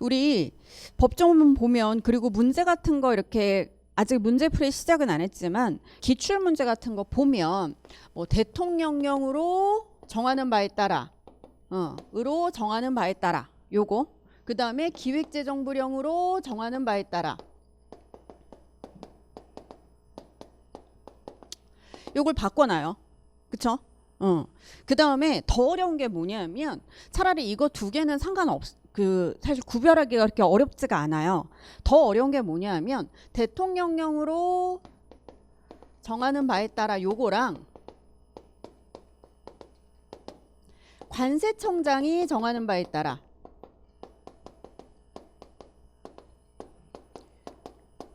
우리 법조문 보면 그리고 문제 같은 거 이렇게 아직 문제 풀이 시작은 안 했지만 기출 문제 같은 거 보면 뭐 대통령령으로 정하는 바에 따라 어, 으로 정하는 바에 따라 요거 그 다음에 기획재정부령으로 정하는 바에 따라 요걸 바꿔놔요. 그쵸? 어. 그 다음에 더 어려운 게 뭐냐면 차라리 이거 두 개는 상관없, 그, 사실 구별하기가 그렇게 어렵지가 않아요. 더 어려운 게 뭐냐면 대통령령으로 정하는 바에 따라 요거랑 관세청장이 정하는 바에 따라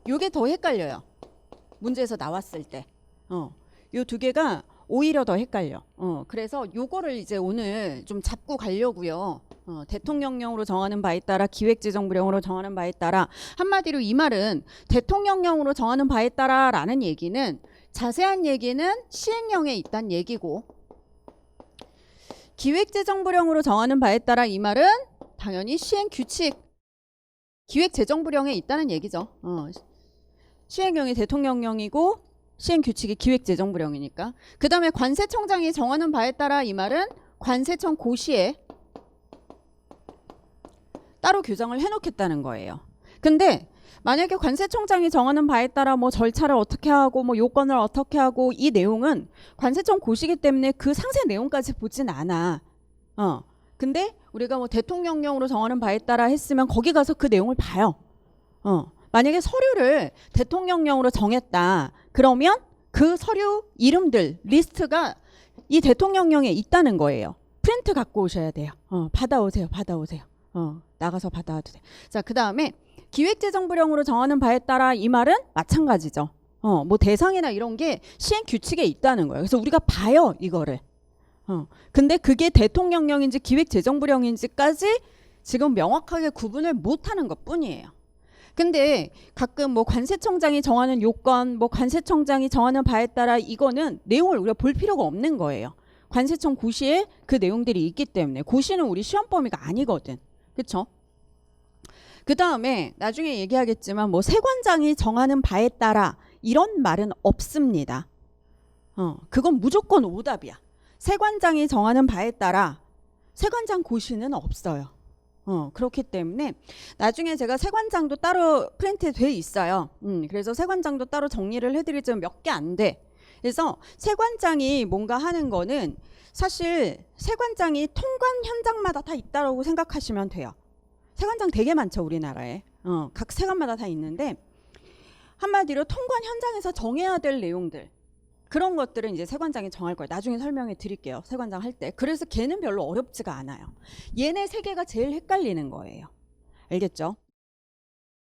요게 더 헷갈려요. 문제에서 나왔을 때. 어. 요 두 개가 오히려 더 헷갈려. 어, 그래서 요거를 이제 오늘 좀 잡고 가려고요. 어, 대통령령으로 정하는 바에 따라 기획재정부령으로 정하는 바에 따라 한마디로 이 말은 대통령령으로 정하는 바에 따라라는 얘기는 자세한 얘기는 시행령에 있단 얘기고 기획재정부령으로 정하는 바에 따라 이 말은 당연히 시행 규칙 기획재정부령에 있다는 얘기죠. 어, 시행령이 대통령령이고 시행 규칙이 기획재정부령이니까. 그 다음에 관세청장이 정하는 바에 따라 이 말은 관세청 고시에 따로 규정을 해놓겠다는 거예요. 근데 만약에 관세청장이 정하는 바에 따라 뭐 절차를 어떻게 하고 뭐 요건을 어떻게 하고 이 내용은 관세청 고시기 때문에 그 상세 내용까지 보진 않아. 어. 근데 우리가 뭐 대통령령으로 정하는 바에 따라 했으면 거기 가서 그 내용을 봐요. 어. 만약에 서류를 대통령령으로 정했다. 그러면 그 서류 이름들 리스트가 이 대통령령에 있다는 거예요. 프린트 갖고 오셔야 돼요. 어, 받아오세요. 받아오세요. 어, 나가서 받아와도 돼. 자, 그 다음에 기획재정부령으로 정하는 바에 따라 이 말은 마찬가지죠. 어, 뭐 대상이나 이런 게 시행 규칙에 있다는 거예요. 그래서 우리가 봐요, 이거를. 어, 근데 그게 대통령령인지 기획재정부령인지까지 지금 명확하게 구분을 못 하는 것 뿐이에요. 근데 가끔 뭐 관세청장이 정하는 요건, 뭐 관세청장이 정하는 바에 따라 이거는 내용을 우리가 볼 필요가 없는 거예요. 관세청 고시에 그 내용들이 있기 때문에 고시는 우리 시험 범위가 아니거든. 그쵸? 그 다음에 나중에 얘기하겠지만 뭐 세관장이 정하는 바에 따라 이런 말은 없습니다. 어, 그건 무조건 오답이야. 세관장이 정하는 바에 따라 세관장 고시는 없어요. 어, 그렇기 때문에 나중에 제가 세관장도 따로 프린트 돼 있어요. 음, 그래서 세관장도 따로 정리를 해드리지만 몇 개 안 돼. 그래서 세관장이 뭔가 하는 거는 사실 세관장이 통관 현장마다 다 있다라고 생각하시면 돼요. 세관장 되게 많죠 우리나라에. 어, 각 세관마다 다 있는데 한마디로 통관 현장에서 정해야 될 내용들 그런 것들은 이제 세관장이 정할 거예요. 나중에 설명해 드릴게요. 세관장 할 때. 그래서 걔는 별로 어렵지가 않아요. 얘네 세 개가 제일 헷갈리는 거예요. 알겠죠?